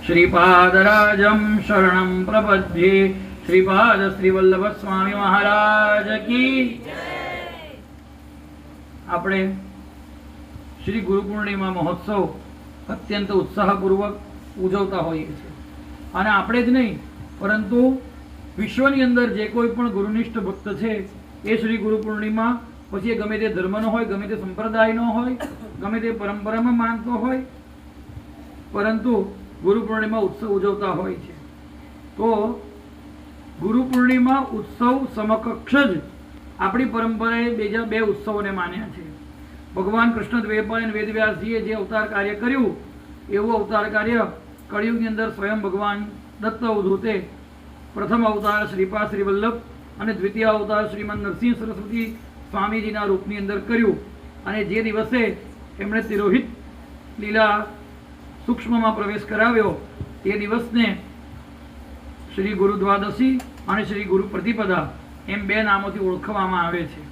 શ્રીપાદરાજમ શરણમ પ્રપદ્યે શ્રીપાદ શ્રી સ્વામી મહારાજ કી આપણે શ્રી ગુરુ પૂર્ણિમા મહોત્સવ અત્યંત ઉત્સાહપૂર્વક ઉજવતા હોઈએ છીએ અને આપણે જ નહીં પરંતુ વિશ્વની અંદર જે કોઈ પણ ગુરુનિષ્ઠ ભક્ત છે એ શ્રી ગુરુ પૂર્ણિમા પછી એ ગમે તે ધર્મનો હોય ગમે તે સંપ્રદાયનો હોય ગમે તે પરંપરામાં માનતો હોય પરંતુ ગુરુ પૂર્ણિમા ઉત્સવ ઉજવતા હોય છે. તો ગુરુ પૂર્ણિમા ઉત્સવ સમકક્ષ જ આપણી પરંપરાએ બીજા બે ઉત્સવોને માન્યા છે. ભગવાન કૃષ્ણ દ્વેપાલ અને વેદવ્યાસજીએ જે અવતાર કાર્ય કર્યું, એવું અવતાર કાર્ય કળિયુગની અંદર સ્વયં ભગવાન દત્ત અવધૂતે પ્રથમ અવતાર શ્રીપા શ્રી વલ્લભ અને દ્વિતીય અવતાર શ્રીમદ નરસિંહ સરસ્વતી સ્વામીજીના રૂપની અંદર કર્યું. અને જે દિવસે એમણે તિરોહિત લીલા સૂક્ષ્મમાં પ્રવેશ કરાવ્યો તે દિવસને શ્રી ગુરુ દ્વાદશી અને શ્રી ગુરુ પ્રતિપદા એમ બે નામોથી ઓળખવામાં આવે છે.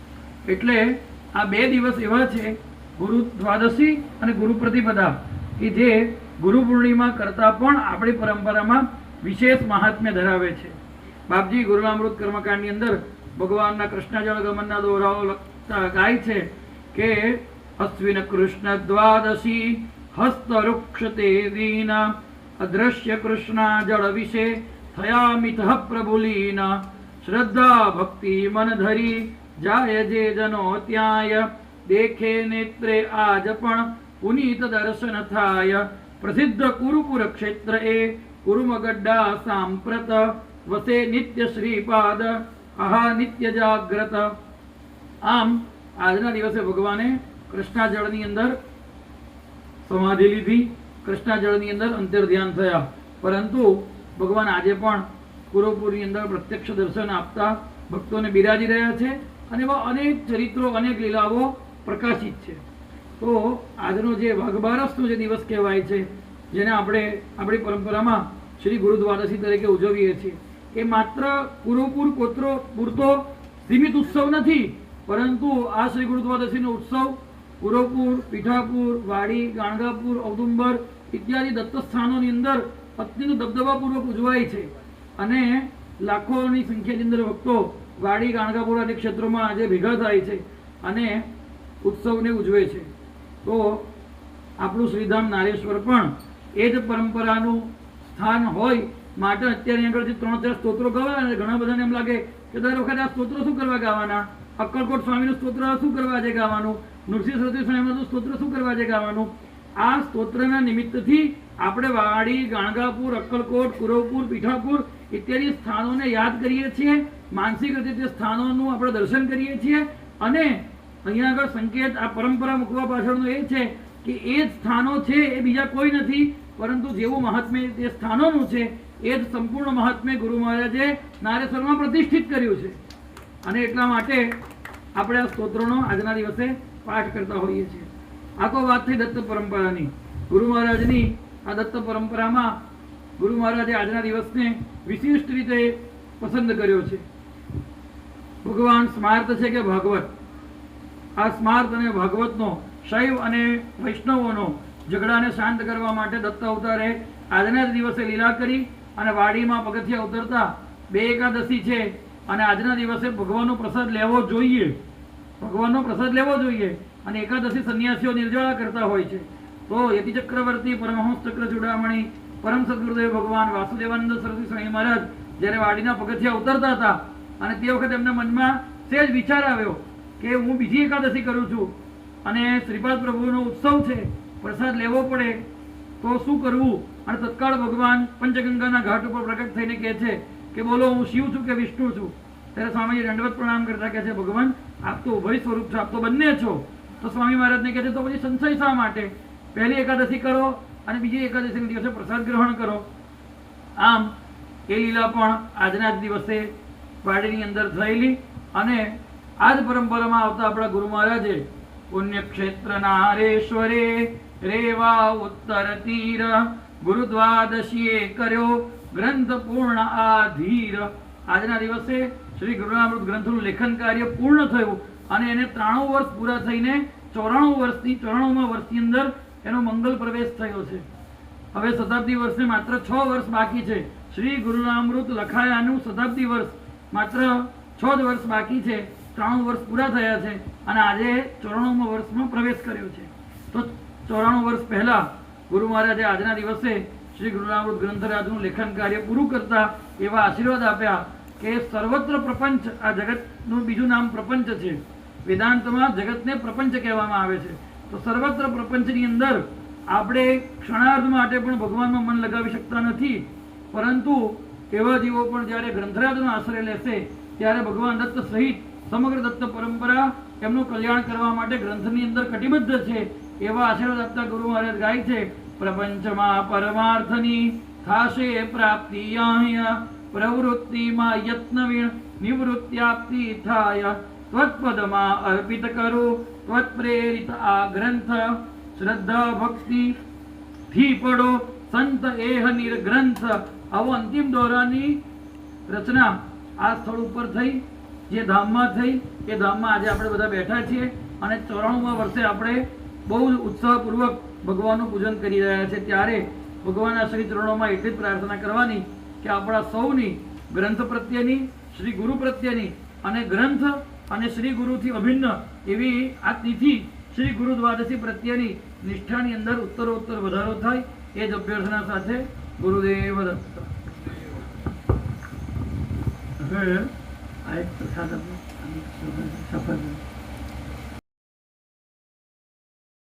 એટલે આ બે દિવસ એવા છે ગુરુ દ્વાદશી અને ગુરુ પ્રતિપદા કે જે ગુરુ પૂર્ણિમા કરતાં પણ આપણી પરંપરામાં વિશેષ મહાત્મ્ય ધરાવે છે. બાપજી ગુરુનામૃત કર્મકાંડની અંદર ભગવાનના કૃષ્ણજળ ગમનના દોરાઓ લખતા ગાય છે કે અશ્વિન કૃષ્ણ દ્વાદશી હસ્તરુક્ષ તે દીના અદ્રશ્ય કૃષ્ણા જળ વિશે થયા મિથ પ્રભુલીના શ્રદ્ધા ભક્તિ મન ધરી જાય જે જનો ત્યાય દેખે નેત્રે આજ પણ પુનીત દર્શન થાય પ્રસિદ્ધ કુરુપુર ક્ષેત્ર એ કુરુમગડ્ડા સાંપ્રત વસે નિત્ય શ્રીપાદ આહા નિત્ય જાગ્રત આમ આજના દિવસે ભગવાને કૃષ્ણાજળની અંદર સમાધિ લીધી. કૃષ્ણાજળની અંદર અંતર ધ્યાન થયા. પરંતુ ભગવાન આજે પણ કુરુપુરની અંદર પ્રત્યક્ષ દર્શન આપતા ભક્તોને બિરાજી રહ્યા છે અને એવા અનેક ચરિત્રો, અનેક લીલાઓ પ્રકાશિત છે. તો આજનો જે વાઘબારસનો જે દિવસ કહેવાય છે, જેને આપણે આપણી પરંપરામાં શ્રી ગુરુદ્વારસી તરીકે ઉજવીએ છીએ, એ માત્ર પૂરોપૂર કોતરો પૂરતો સીમિત ઉત્સવ નથી, પરંતુ આ શ્રી ગુરુદ્વારસીનો ઉત્સવ પુરોપુર પીઠાપુર, વાડી, ગાણગાપુર, ઔદુંબર ઇત્યાદિ દત્તસ્થાનોની અંદર અત્યંત દબદબાપૂર્વક ઉજવાય છે. અને લાખોની સંખ્યાની અંદર ભક્તો વાડી ગાણગાપુર આદિ ક્ષેત્રોમાં આજે ભેગા થાય છે અને ઉત્સવને ઉજવે છે. તો આપણું શ્રીધામ નારેશ્વર પણ એ જ પરંપરાનું સ્થાન હોય માટે અત્યારે આગળ ત્રણ ચાર સ્તોત્રો ગવાય અને ઘણા બધાને એમ લાગે કે દર વખતે આ સ્તોત્રો શું કરવા ગાવાના? અક્કલકોટ સ્વામીનું સ્તોત્ર શું કરવા છે ગાવાનું? નૃસિંહ સરસ્વતી સ્વામીનું સ્તોત્ર શું કરવા છે ગાવાનું? આ સ્તોત્રના નિમિત્તથી આપણે વાડી, ગાણગાપુર, અક્કલકોટ, કુરવપુર, પીઠાપુર ઇત્યાદિ સ્થાનોને યાદ કરીએ છીએ. માનસિક રીતે તે સ્થાનોનું આપણે દર્શન કરીએ છીએ. અને અહીંયા આગળ સંકેત, આ પરંપરા મૂકવા પાછળનો એ છે કે એ જ સ્થાનો છે, એ બીજા કોઈ નથી. પરંતુ જેવું મહાત્મ્ય તે સ્થાનોનું છે, એ જ સંપૂર્ણ મહાત્મ્ય ગુરુ મહારાજે નારેશ્વરમાં પ્રતિષ્ઠિત કર્યું છે. અને એટલા માટે આપણે આ સ્તોત્રોનો આજના દિવસે પાઠ કરતા હોઈએ છીએ. આ તો વાત થઈ દત્ત પરંપરાની. ગુરુ મહારાજની આ દત્ત પરંપરામાં ગુરુ મહારાજે આજના દિવસને વિશિષ્ટ રીતે પસંદ કર્યો છે. ભગવાન સ્માર્ત છે કે ભાગવત? આ સ્માર્ત અને ભાગવતનો શૈવ અને વૈષ્ણવોનો ઝઘડાને શાંત કરવા માટે દત્ત અવતારે આજના દિવસે લીલા કરી અને વાડીમાં પગથિયા ઉતરતા બે એકાદશી છે અને આજના દિવસે ભગવાનનો પ્રસાદ લેવો જોઈએ. ભગવાનનો પ્રસાદ લેવો જોઈએ. અને એકાદશી સંન્યાસીઓ નિર્જળા કરતા હોય છે. તો યતિ ચક્રવર્તી પરમહંસ ચક્ર ચૂડામણી, પરમ સદગુરુદેવ ભગવાન વાસુદેવાનંદ સરસ્વતી સ્વામી મહારાજ જ્યારે વાડીના પગથિયા ઉતરતા હતા અને તે વખતે એમના મનમાં સહેજ વિચાર આવ્યો કે હું બીજી એકાદશી કરું છું. અને શ્રીપાદ પ્રભુનો ઉત્સવ છે. પ્રસાદ લેવો પડે. તો શું કરવું? અને તત્કાળ ભગવાન પંચગંગાના ઘાટ ઉપર પ્રગટ થઈને કહે છે કે બોલો, હું શિવ છું કે વિષ્ણુ છું? ત્યારે સ્વામીજી દંડવત પ્રણામ કરતા કહે છે, ભગવાન, આપ તો ઉભય સ્વરૂપ છો, આપ તો બંને છો. તો સ્વામી મહારાજને કહે છે, તો પછી સંશય શા માટે? પહેલી એકાદશી કરો અને બીજી એકાદશીના દિવસે પ્રસાદ ગ્રહણ કરો. આમ એ લીલા પણ આજના જ દિવસે વાડીની અંદર થયેલી અને આ જ પરંપરામાં આવતા આપણા ગુરુ મહારાજે પુણ્યક્ષેત્ર નારેશ્વરે રેવા ઉત્તર તીર ગુરુદ્વાદશીએ કર્યો. ગ્રંથ પૂર્ણ આધીર. આજના દિવસે શ્રી ગુરુનામૃત ગ્રંથનું લેખન કાર્ય પૂર્ણ થયું અને એને ત્રાણું વર્ષ પૂરા થઈને ચોરાણું વર્ષની ચોરાણુંમાં વર્ષની અંદર એનો મંગલ પ્રવેશ થયો છે. હવે શતાબ્દી વર્ષને માત્ર છ વર્ષ બાકી છે. શ્રી ગુરુનામૃત લખાયાનું શતાબ્દી વર્ષ માત્ર છ જ વર્ષ બાકી છે. ત્રાણું વર્ષ પૂરા થયા છે અને આજે ચોરાણુંમાં વર્ષમાં પ્રવેશ કર્યો છે. તો ચોરાણું વર્ષ પહેલા ગુરુ મહારાજે આજના દિવસે શ્રી ગુરુનામૃત ગ્રંથરાજનું લેખન કાર્ય પૂરું કરતા એવા આશીર્વાદ આપ્યા કે સર્વત્ર પ્રપંચ આ જગતનું બીજું નામ પ્રપંચ છે. વેદાંતમાં જગતને પ્રપંચ કહેવામાં આવે છે. તો સર્વત્ર પ્રપંચની અંદર આપણે ક્ષણાર્ધ માટે પણ ભગવાનમાં મન લગાવી શકતા નથી. પરંતુ એવા જીવો પણ જ્યારે ગ્રંથરાજનો આશ્રય લેશે, ત્યારે ભગવાન દત્ત સહિત સમગ્ર દત્ત પરંપરા એમનું કલ્યાણ કરવા માટે ગ્રંથની અંદર કટિબદ્ધ છે એવા આશીર્વાદ આપતા ગુરુ મહારાજ ગાય છે પ્રપંચમાં પરમાર્થની થાશે પ્રાપ્તિ અહીંયા પ્રવૃત્તિમાં યત્નવીણ નિવૃત્ત્યાપ્તિ થાય ત્વત્પદમાં અર્પિત કરું ત્વત્પ્રેરિત આ ગ્રંથ શ્રદ્ધા ભક્તિ થી પડો સંત એહ નિર્ગ્રંથ આવો અંતિમ દોરાની રચના આ સ્થળ ઉપર થઈ, જે ધામમાં થઈ, એ ધામમાં આજે આપણે બધા બેઠા છીએ અને ચોરાણુંમાં વર્ષે આપણે બહુ જ ઉત્સાહપૂર્વક ભગવાનનું પૂજન કરી રહ્યા છે ત્યારે ભગવાનના શ્રી ચરણોમાં એટલી પ્રાર્થના કરવાની કે આપણા સૌની ગ્રંથ પ્રત્યેની, શ્રી ગુરુ પ્રત્યેની અને ગ્રંથ અને શ્રી ગુરુથી અભિન્ન એવી આ તિથિ શ્રી ગુરુ દ્વાદશી પ્રત્યેની નિષ્ઠાની અંદર ઉત્તરોત્તર વધારો થાય એ જ અભ્યર્થના સાથે ગુરુદેવ દત્ત હવે આ એક પ્રસાદ. સફર